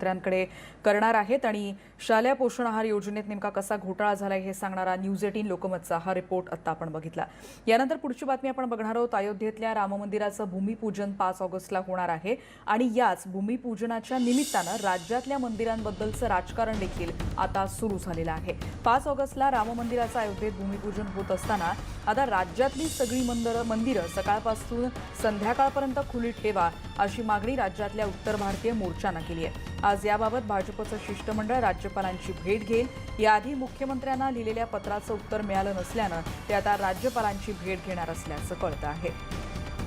मंत्र्यांकडे करणार आहेत आणि शालेय पोषण आहार योजनेत नेमका कसा घोटाळा झालाय हे सांगणारा न्यूज एटीन लोकमतचा हा रिपोर्ट आता आपण बघितला. यानंतर पुढची बातमी आपण बघणार आहोत. अयोध्येतल्या राममंदिराचं भूमिपूजन पाच ऑगस्टला होणार आहे आणि याच भूमिपूजनाच्या निमित्तानं राज्यातल्या मंदिरांबद्दलचं राजकारण देखील आता सुरू झालेलं आहे. पाच ऑगस्टला राममंदिराचं अयोध्येत भूमिपूजन होत असताना आता राज्यातली सगळी मंदिरं मंदिरं सकाळपासून संध्याकाळपर्यंत खुली ठेवा अशी मागणी राज्यातल्या उत्तर भारतीय मोर्चानं केली आहे. आज याबाबत भाजपचं शिष्टमंडळ राज्यपालांची भेट घेईल. याआधी मुख्यमंत्र्यांना लिहिलेल्या पत्राचं उत्तर मिळालं नसल्यानं ते आता राज्यपालांची भेट घेणार असल्याचं कळतं आहे.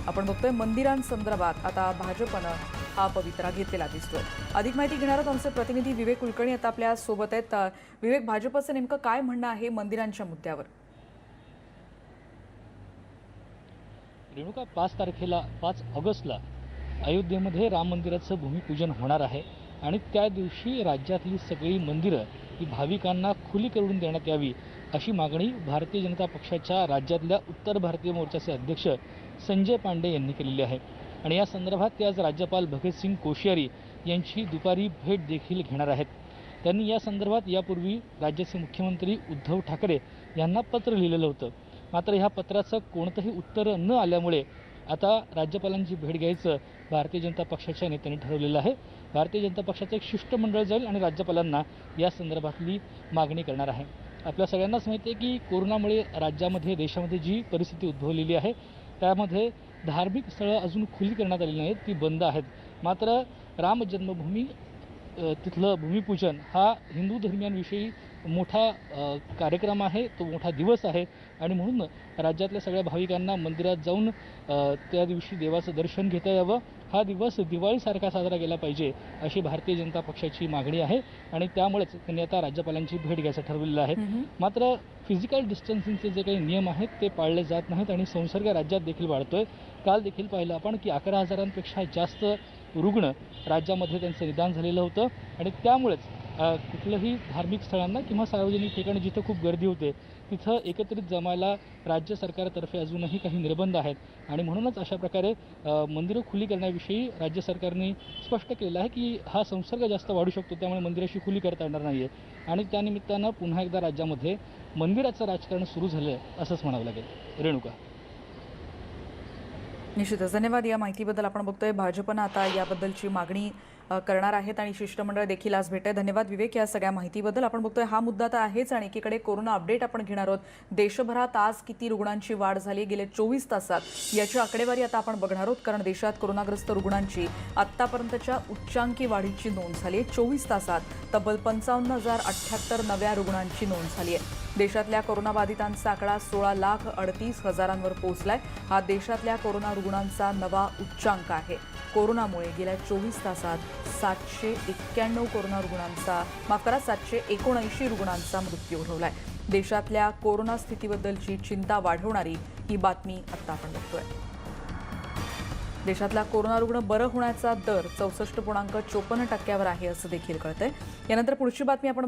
आपण बघतोय मंदिरांसंदर्भात आता भाजपनं हा पवित्रा घेतलेला दिसतोय. अधिक माहिती घेणार आहोत आमचे प्रतिनिधी विवेक कुलकर्णी आता आपल्यासोबत आहेत. विवेक भाजपचं नेमकं काय म्हणणं आहे मंदिरांच्या मुद्द्यावर? रेणुका पाच तारखेला पाच ऑगस्टला अयोध्येमध्ये राम मंदिराचं भूमिपूजन होणार आहे. आणि त्या दिवशी राज्यातली सगळी मंदिरं ही भाविकांना खुली करून देण्यात यावी अशी मागणी भारतीय जनता पक्षाच्या राज्यातल्या उत्तर भारतीय मोर्चाचे अध्यक्ष संजय पांडे यांनी केलेली आहे. आणि या संदर्भात ते आज राज्यपाल भगतसिंग कोश्यारी यांची दुपारी भेट देखील घेणार आहेत. त्यांनी या संदर्भात यापूर्वी राज्याचे मुख्यमंत्री उद्धव ठाकरे यांना पत्र लिहिलेलं होतं. मात्र ह्या पत्राचं कोणतंही उत्तर न आल्यामुळे आता राज्यपालांची भेट घ्यायचं भारतीय जनता पक्षाच्या नेत्यांनी ठरवलेलं आहे. भारतीय जनता पक्षाचं एक शिष्टमंडळ जाईल आणि राज्यपालांना या संदर्भातली मागणी करणार आहे. आपल्या सगळ्यांनाच माहिती आहे की कोरोनामुळे राज्यामध्ये देशामध्ये जी परिस्थिती उद्भवलेली आहे त्यामध्ये धार्मिक स्थळं अजून खुली करण्यात आलेली नाहीत ती बंद आहेत. मात्र राम जन्मभूमी तिथलं भूमिपूजन हा हिंदू धर्मियांविषयी मोठा कार्यक्रम आहे. तो मोठा दिवस आहे. आणि म्हणून राज्यातल्या सगळ्या भाविकांना मंदिरात जाऊन त्या दिवशी देवाचं दर्शन घेता यावं. हा दिवस दिवाळीसारखा साजरा केला पाहिजे अशी भारतीय जनता पक्षाची मागणी आहे आणि त्यामुळेच त्यांनी आता राज्यपालांची भेट घ्यायचं ठरवलेलं आहे. मात्र फिजिकल डिस्टन्सिंगचे जे काही नियम आहेत ते पाळले जात नाहीत आणि संसर्ग राज्यात देखील वाढतोय. काल देखील पाहिलं आपण की अकरा हजारांपेक्षा जास्त रुग्ण राज्यामध्ये त्यांचं निदान झालेलं होतं आणि त्यामुळेच कुठलंही धार्मिक स्थळांना किंवा सार्वजनिक ठिकाणी जिथं खूप गर्दी होते तिथं एकत्रित जमायला राज्य सरकारतर्फे अजूनही काही निर्बंध आहेत. आणि म्हणूनच अशा प्रकारे मंदिरं खुली करण्याविषयी राज्य सरकारने स्पष्ट केलेलं आहे की हा संसर्ग जास्त वाढू शकतो त्यामुळे मंदिराशी खुली करता येणार नाही आहे आणि त्यानिमित्तानं पुन्हा एकदा राज्यामध्ये मंदिराचं राजकारण सुरू झालं आहे असंच म्हणावं लागेल. रेणुका. निश्चितच धन्यवाद या माहितीबद्दल आपण बघतोय. भाजपनं आता याबद्दलची मागणी करणार आहेत आणि शिष्टमंडळ देखील आज भेट आहे. धन्यवाद विवेक या सगळ्या माहितीबद्दल. आपण बघतोय हा मुद्दा तर आहेच आणि एकीकडे कोरोना अपडेट आपण घेणार आहोत. देशभरात आज किती रुग्णांची वाढ झाली? गेले चोवीस तासात याची आकडेवारी आता आपण बघणार आहोत कारण देशात कोरोनाग्रस्त रुग्णांची आत्तापर्यंतच्या उच्चांकी वाढीची नोंद झाली आहे. चोवीस तासात तब्बल पंचावन्न हजार अठ्ठ्याहत्तर नव्या रुग्णांची नोंद झाली आहे. देशातल्या कोरोनाबाधितांचा आकडा सोळा लाख अडतीस हजारांवर पोहोचलाय. हा देशातल्या कोरोना रुग्णांचा नवा उच्चांक आहे. कोरोनामुळे गेल्या चोवीस तासात सातशे एक्क्याण्णव कोरोना रुग्णांचा माफ करा सातशे एकोणऐंशी रुग्णांचा मृत्यू घडवलाय. देशातल्या कोरोना स्थितीबद्दलची चिंता वाढवणारी ही बातमी आता आपण बघतोय. देशातला कोरोना रुग्ण बरं होण्याचा दर चौसष्ट पूर्णांक चोपन्न टक्क्यावर आहे असं देखील कळतंय. यानंतर पुढची बातमी आपण